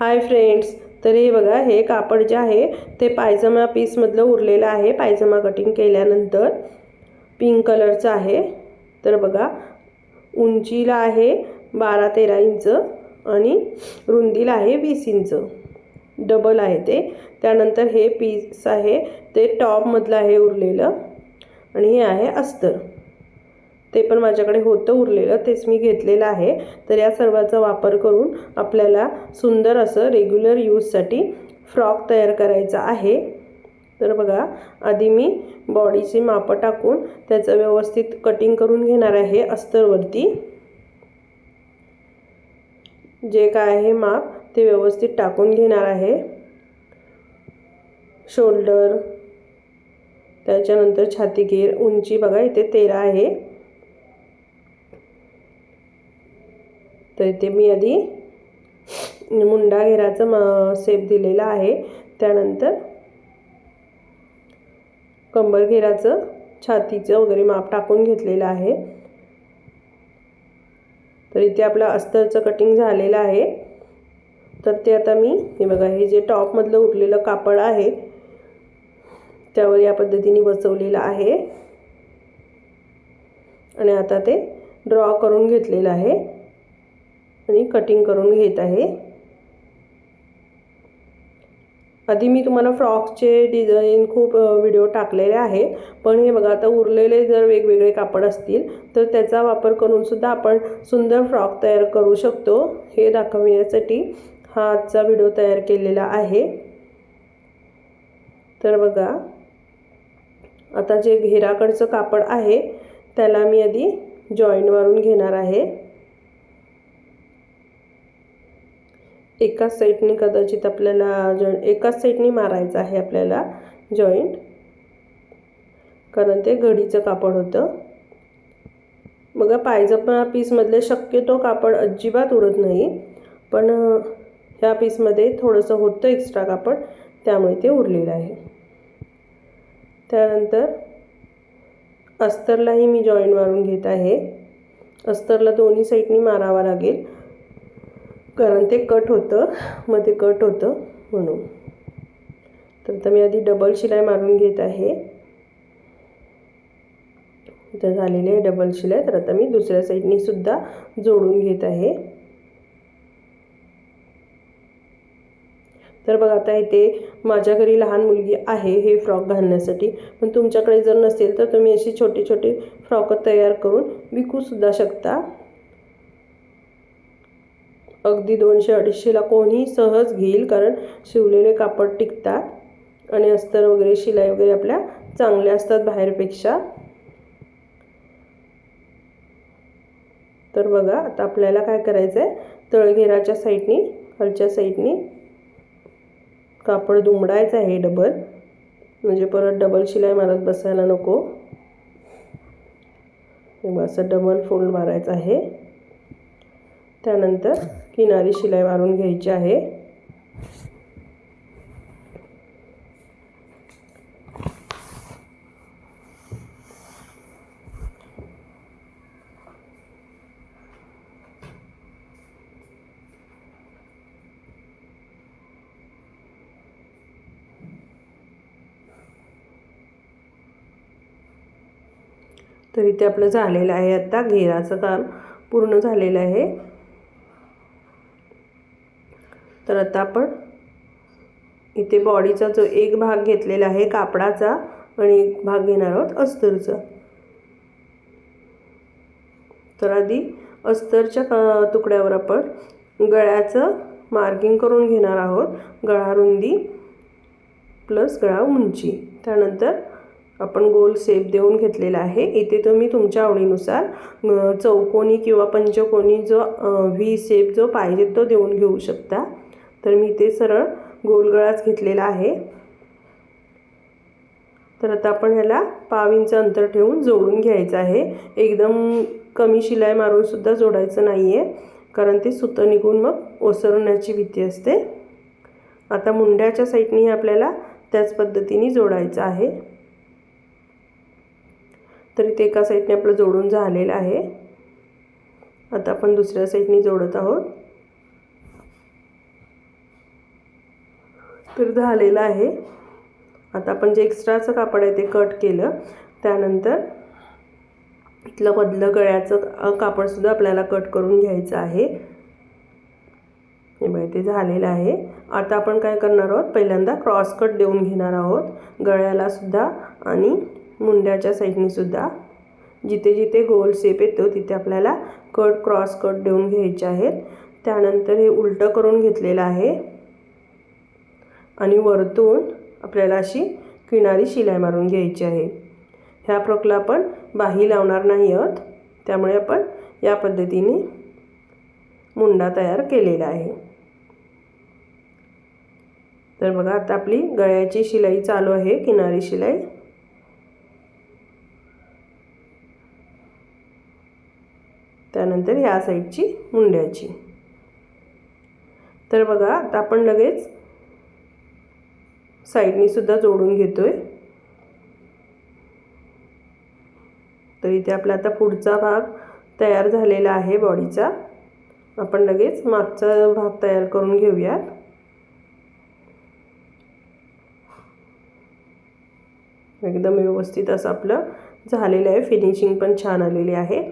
Hi friends तर हे बघा हे कापड जे आहे ते पायजमा पीसमधलं उरलेलं आहे. पायजमा कटिंग केल्यानंतर पिंक कलरचं आहे. तर बघा उंचीला आहे बारा तेरा इंच आणि रुंदीला आहे वीस इंच. डबल आहे ते. त्यानंतर हे पीस आहे ते टॉपमधलं आहे उरलेलं आणि हे आहे अस्तर. ते पण माझ्याकडे होतं उरलेलं तेच मी घेतलेलं आहे. तर या सर्वाचा वापर करून आपल्याला सुंदर असं रेग्युलर यूजसाठी फ्रॉक तयार करायचा आहे. तर बघा आधी मी बॉडीची मापं टाकून त्याचं व्यवस्थित कटिंग करून घेणार आहे अस्तरवरती. जे काय आहे माप ते व्यवस्थित टाकून घेणार आहे. शोल्डर त्याच्यानंतर छातीगेर उंची बघा इथे तेरा आहे. तर इथे मी आधी मुंडा घेराचं म सेप दिलेला आहे. त्यानंतर कंबर घेराचं छातीचं वगैरे माप टाकून घेतलेलं आहे. तर इथे आपलं अस्तरचं कटिंग झालेलं आहे. तर ते आता मी हे बघा हे जे टॉपमधलं उरलेलं कापड आहे त्यावर या पद्धतीने बसवलेलं आहे. आणि आता ते ड्रॉ करून घेतलेलं आहे. आणि कटिंग करून घेत आहे. आधी मी तुम्हाला फ्रॉकचे डिझाईन खूप व्हिडिओ टाकलेले आहे पण हे बघा आता उरलेले जर वेगवेगळे कापड असतील तर त्याचा वापर करूनसुद्धा आपण सुंदर फ्रॉक तयार करू शकतो. हे दाखवण्यासाठी हा आजचा व्हिडिओ तयार केलेला आहे. तर बघा आता जे घेराकडचं कापड आहे त्याला मी आधी जॉईंट मारून घेणार आहे. एकाच साईडने कदाचित आपल्याला जॉईंट एकाच साईडने मारायचं आहे आपल्याला जॉईंट कारण ते घडीचं कापड होतं. बघा पायजमा पीसमधले शक्यतो कापड अजिबात उरत नाही. पण ह्या पीसमध्ये थोडंसं होतं एक्स्ट्रा कापड त्यामुळे ते उरलेलं आहे. त्यानंतर अस्तरलाही मी जॉईंट मारून घेत आहे. अस्तरला दोन्ही साईडनी मारावा लागेल. कारण ते कट होतं. मग ते कट होतं म्हणून. तर आता मी आधी डबल शिलाई मारून घेत आहे. इथं झालेली आहे डबल शिलाई. तर आता मी दुसऱ्या साईडनी सुद्धा जोडून घेत आहे. तर बघा आता इथे माझ्या घरी लहान मुलगी आहे हे फ्रॉक घालण्यासाठी. पण तुमच्याकडे जर नसेल तर तुम्ही अशी छोटी छोटी फ्रॉक तयार करून विकूसुद्धा शकता. अगदी दोनशे अडीचशेला कोणीही सहज घेईल कारण शिवलेले कापड टिकतात आणि अस्तर वगैरे शिलाई वगैरे आपल्या चांगल्या असतात बाहेरपेक्षा. तर बघा आता आपल्याला काय करायचं आहे तळघेराच्या साईडनी खालच्या साईडनी कापड दुमडायचं आहे डबल. म्हणजे परत डबल शिलाई मारत बसायला नको. असं डबल फोल्ड मारायचं आहे. त्यानंतर किनारी शिलाई मारून घ्यायची आहे. तर इथे आपलं झालेलं आहे आता. घेराचं काम पूर्ण झालेलं आहे. तर आता आपण इथे बॉडीचा जो एक भाग घेतलेला आहे कापडाचा आणि एक भाग घेणार आहोत अस्तरचा. तर आधी अस्तरच्या तुकड्यावर आपण गळ्याचं मार्किंग करून घेणार आहोत. गळा रुंदी प्लस गळा उंची. त्यानंतर आपण गोल शेप देऊन घेतलेला आहे. इथे तुम्ही तुमच्या आवडीनुसार चौकोनी किंवा पंचकोनी जो व्ही सेप जो पाहिजे तो देऊन घेऊ शकता. तर मी ते सरळ गोलगळाच घेतलेला आहे. तर आता आपण ह्याला पाव इंच अंतर ठेवून जोडून घ्यायचं आहे. एकदम कमी शिलाई मारूनसुद्धा जोडायचं नाही आहे कारण ते सुतं निघून मग ओसरण्याची भीती असते. आता मुंड्याच्या साईडनी आपल्याला त्याच पद्धतीने जोडायचं आहे. तरी ते एका साईडने आपलं जोडून झालेलं आहे. आता आपण दुसऱ्या साईडनी जोडत आहोत. तर झालेलं आहे. आता आपण जे एक्स्ट्राचं कापड आहे ते कट केलं. त्यानंतर इथलं मधलं गळ्याचं कापडसुद्धा आपल्याला कट करून घ्यायचं आहे. बघा ते झालेलं आहे. आता आपण काय करणार आहोत? पहिल्यांदा क्रॉस कट देऊन घेणार आहोत. गळ्यालासुद्धा आणि मुंड्याच्या साईडनीसुद्धा जिथे जिथे गोल शेप येतो तिथे आपल्याला कट क्रॉस कट देऊन घ्यायचे आहेत. त्यानंतर हे उलटं करून घेतलेलं आहे. आणि वरतून आपल्याला अशी किनारी शिलाई मारून घ्यायची आहे. ह्या फ्रॉकला आपण बाही लावणार नाही आहोत. त्यामुळे आपण या पद्धतीने मुंडा तयार केलेला आहे. तर बघा आता आपली गळ्याची शिलाई चालू आहे किनारी शिलाई. त्यानंतर ह्या साईडची मुंड्याची. तर बघा आता आपण लगेच साईडनीसुद्धा सुद्धा जोडून घेतोय. तर इथे आपला आता पुढचा भाग तयार झालेला आहे बॉडीचा. आपण लगेच मागचा भाग तयार करून घेऊयात. एकदम व्यवस्थित असं आपलं झालेलं आहे. फिनिशिंग पण छान आलेली आहे.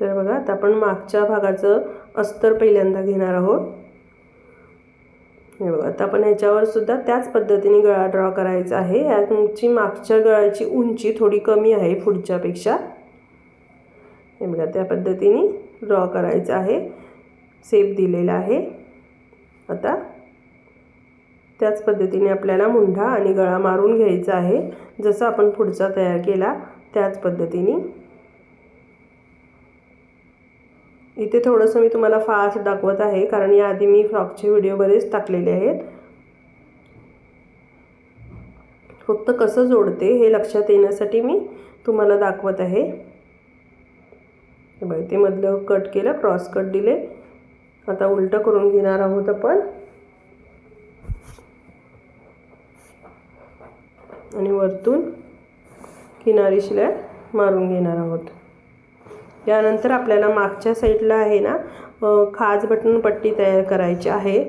तर बघा आता आपण मागच्या भागाचं अस्तर पहिल्यांदा घेणार आहोत. हे बघा आता आपण ह्याच्यावर सुद्धा त्याच पद्धतीने गळा ड्रॉ करायचा आहे. या तुमची मागच्या गळाची उंची थोडी कमी आहे पुढच्यापेक्षा. हे बघा त्या पद्धतीने ड्रॉ करायचं आहे. सेप दिलेला आहे. आता त्याच पद्धतीने आपल्याला मुंढा आणि गळा मारून घ्यायचा आहे. जसं आपण पुढचा तयार केला त्याच पद्धतीने इथे थोडंसं मी तुम्हाला फास्ट दाखवत आहे कारण याआधी मी फ्रॉकचे व्हिडिओ बरेच टाकलेले आहेत. फक्त कसं जोडते हे लक्षात येण्यासाठी मी तुम्हाला दाखवत आहे. बघा ते मधलं कट केलं क्रॉस कट दिले. आता उलटं करून घेणार आहोत आपण. आणि वरतून किनारी शिलाई मारून घेणार आहोत. यानंतर आपल्याला मागच्या साईडला आहे ना खाज बटन पट्टी तयार करायची आहे.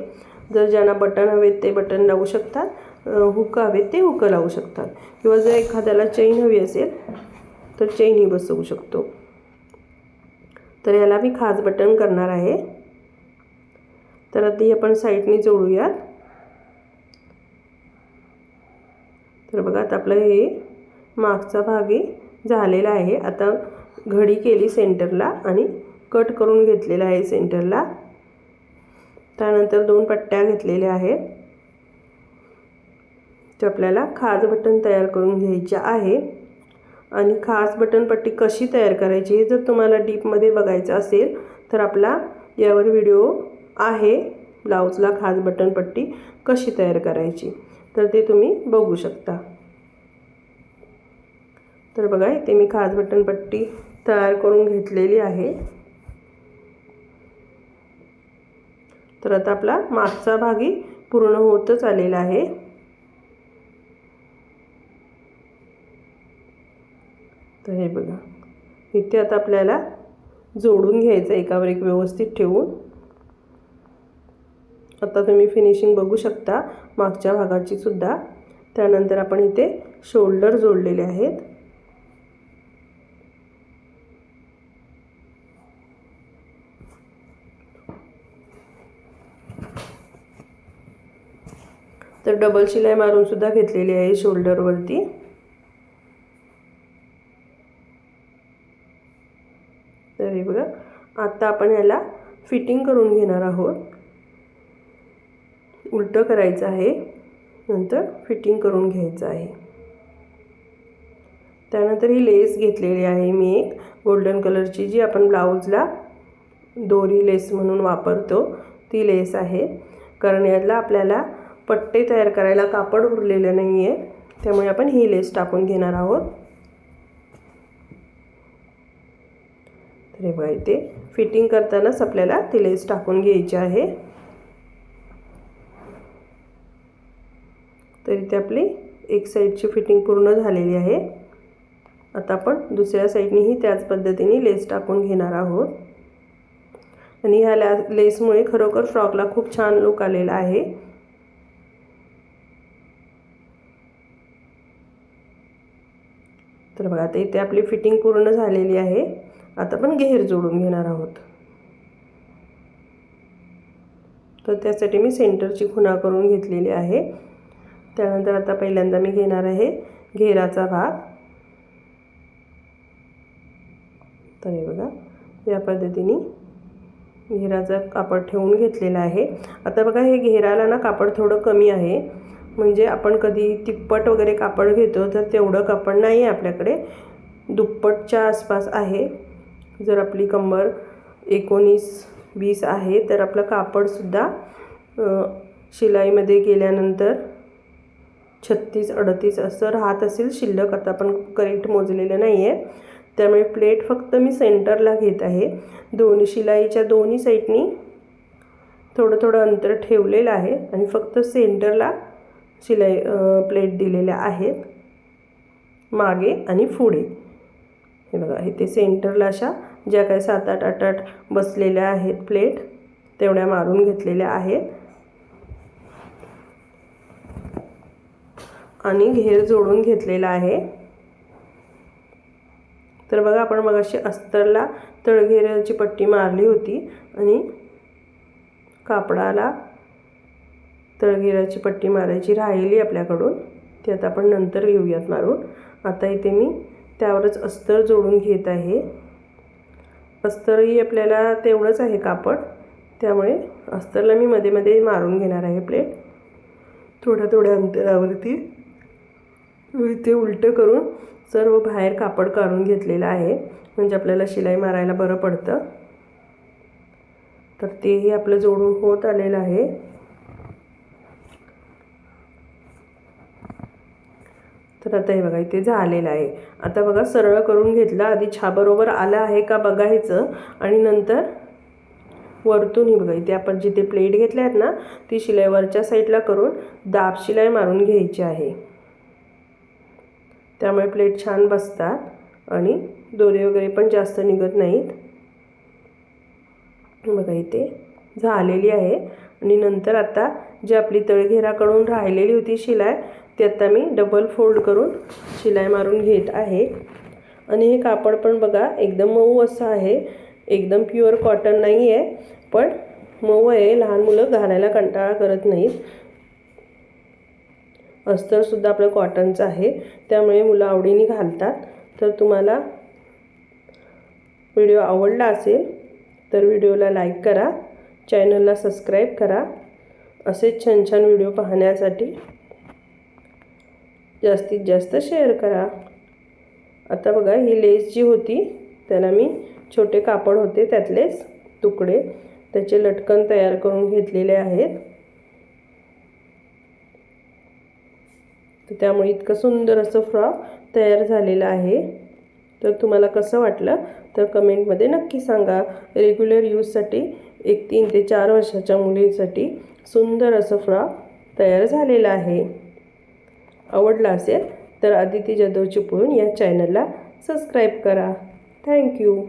जर ज्यांना बटन हवेत ते बटन लावू शकतात हुक हवेत ते हुक लावू शकतात. किंवा जर एखाद्याला चेन हवी असेल तर चेनही बसवू शकतो. तर याला मी खाज बटन करणार आहे. तर आधी आपण साईडने जोडूयात. तर बघा आता आपलं हे मागचा भाग झालेला आहे. आता घडी केली सेंटरला आणि कट करून घेतलेला आहे सेंटरला. त्यानंतर दोन पट्ट्या घेतलेल्या आहेत. ते आपल्याला खाज बटन तयार करून घ्यायचं आहे. आणि खास बटन पट्टी कशी तयार करायची हे जर तुम्हाला डीपमध्ये बघायचं असेल तर आपला यावर व्हिडिओ आहे. ब्लाऊजला खास बटन पट्टी कशी तयार करायची तर ते तुम्ही बघू शकता. तर बघा इथे मी खास बटन पट्टी तयार करून घेतलेली आहे. तर आता आपला मागचा भागी पूर्ण होतच आलेला आहे. तर हे बघा इथे आता आपल्याला जोडून घ्यायचं एकावर एक व्यवस्थित ठेवून. आता तुम्ही फिनिशिंग बघू शकता मागच्या भागाची सुद्धा. त्यानंतर आपण इथे शोल्डर जोडलेले आहेत. तर डबल शिलाई मारूनसुद्धा घेतलेली आहे शोल्डरवरती तर हे बघा आता आपण ह्याला फिटिंग करून घेणार आहोत. उलटं करायचं आहे नंतर फिटिंग करून घ्यायचं आहे. त्यानंतर ही लेस घेतलेली आहे मी एक गोल्डन कलरची जी आपण ब्लाऊजला दोरी लेस म्हणून वापरतो ती लेस आहे. कारण याला आपल्याला पट्टे तयार करायला कापड उरलेलं नाही आहे त्यामुळे आपण ही लेस टाकून घेणार आहोत. तर हे बघा इथे फिटिंग करतानाच आपल्याला ती लेस टाकून घ्यायची आहे. तर इथे आपली एक साईडची फिटिंग पूर्ण झालेली आहे. आता आपण दुसऱ्या साईडनेही त्याच पद्धतीने लेस टाकून घेणार आहोत. आणि ह्या लॅ लेसमुळे खरोखर फ्रॉकला खूप छान लुक आलेला आहे. तर बघा आता इथे आपली फिटिंग पूर्ण झालेली आहे. आता आपण घेर जोडून घेणार आहोत. तर त्यासाठी मी सेंटरची खुणा करून घेतलेली आहे. त्यानंतर आता पहिल्यांदा मी घेणार आहे घेराचा भाग. तर हे बघा या पद्धतीने घेराचा कापड ठेवून घेतलेला आहे. आता बघा हे घेराला ना कापड थोडं कमी आहे. म्हणजे आपण कधी तिप्पट वगैरे कापड घेतो तर तेवढं कापड नाही आहे आपल्याकडे. दुप्पटच्या आसपास आहे. जर आपली कंबर एकोणीस वीस आहे तर आपलं कापडसुद्धा शिलाईमध्ये गेल्यानंतर छत्तीस अडतीस असं राहत असेल शिल्लक. आता आपण करेक्ट मोजलेलं नाही आहे त्यामुळे प्लेट फक्त मी सेंटरला घेत आहे. दोन्ही शिलाईच्या दोन्ही साईडनी थोडं थोडं अंतर ठेवलेलं आहे आणि फक्त सेंटरला शिलाई प्लेट दिलेल्या आहेत. मागे आणि पुढे. हे बघा इथे सेंटरला अशा ज्या काही सात आठ आठ आठ बसलेल्या आहेत प्लेट तेवढ्या मारून घेतलेल्या आहेत. आणि घेर जोडून घेतलेला आहे. तर बघा आपण मग अशी अस्तरला तळघेराची पट्टी मारली होती आणि कापडाला तळगिराची पट्टी मारायची राहिली आपल्याकडून ती आता आपण नंतर घेऊयात मारून. आता इथे मी त्यावरच अस्तर जोडून घेत आहे. अस्तरही आपल्याला तेवढंच आहे कापड त्यामुळे अस्तरला मी मध्ये मध्ये मारून घेणार आहे प्लेट. थोड्या थोड्या अंतरावरती इथे उलटं करून सर्व बाहेर कापड काढून घेतलेलं आहे. म्हणजे आपल्याला शिलाई मारायला बरं पडतं. तर तेही आपलं जोडून होत आलेलं आहे. तर आता हे बघा इथे झालेलं आहे. आता बघा सरळ करून घेतला. आधी छाबरोबर आलं आहे का बघायचं? आणि नंतर वरतूनही बघा इथे आपण जिथे प्लेट घेतल्या आहेत ना ती शिलाई वरच्या साईडला करून दाब शिलाई मारून घ्यायची आहे. त्यामुळे प्लेट छान बसतात आणि दोरे वगैरे पण जास्त निघत नाहीत. बघा इथे झालेली आहे. आणि नंतर आता जी आपली तळघेराकडून राहिलेली होती शिलाई ती आता मी डबल फोल्ड करून शिलाई मारून घेत आहे. आणि हे कापड पण बघा एकदम मऊ असं आहे. एकदम प्युअर कॉटन नाही आहे पण मऊ आहे. लहान मुलं घालायला कंटाळा करत नाहीत. अस्तरसुद्धा आपलं कॉटनचं आहे. त्यामुळे मुलं आवडीने घालतात. तर तुम्हाला व्हिडिओ आवडला असेल तर व्हिडिओला लाईक करा. चॅनलला सबस्क्राईब करा. असेच छान छान व्हिडिओ पाहण्यासाठी जास्तीत जास्त शेअर करा. आता बघा ही लेस जी होती त्याला मी छोटे कापड होते त्यातलेच तुकडे त्याचे लटकन तयार करून घेतलेले आहेत. तर त्यामुळे इतकं सुंदर असं फ्रॉक तयार झालेलं आहे. तर तुम्हाला कसं वाटलं तर कमेंटमध्ये नक्की सांगा. रेग्युलर यूजसाठी एक तीन ते चार वर्षाच्या मुलीसाठी सुंदर असं फ्रॉक तयार झालेलं आहे. आवडला असेल तर आदिती जाधव चिपळूण या चॅनलला सबस्क्राईब करा. थँक्यू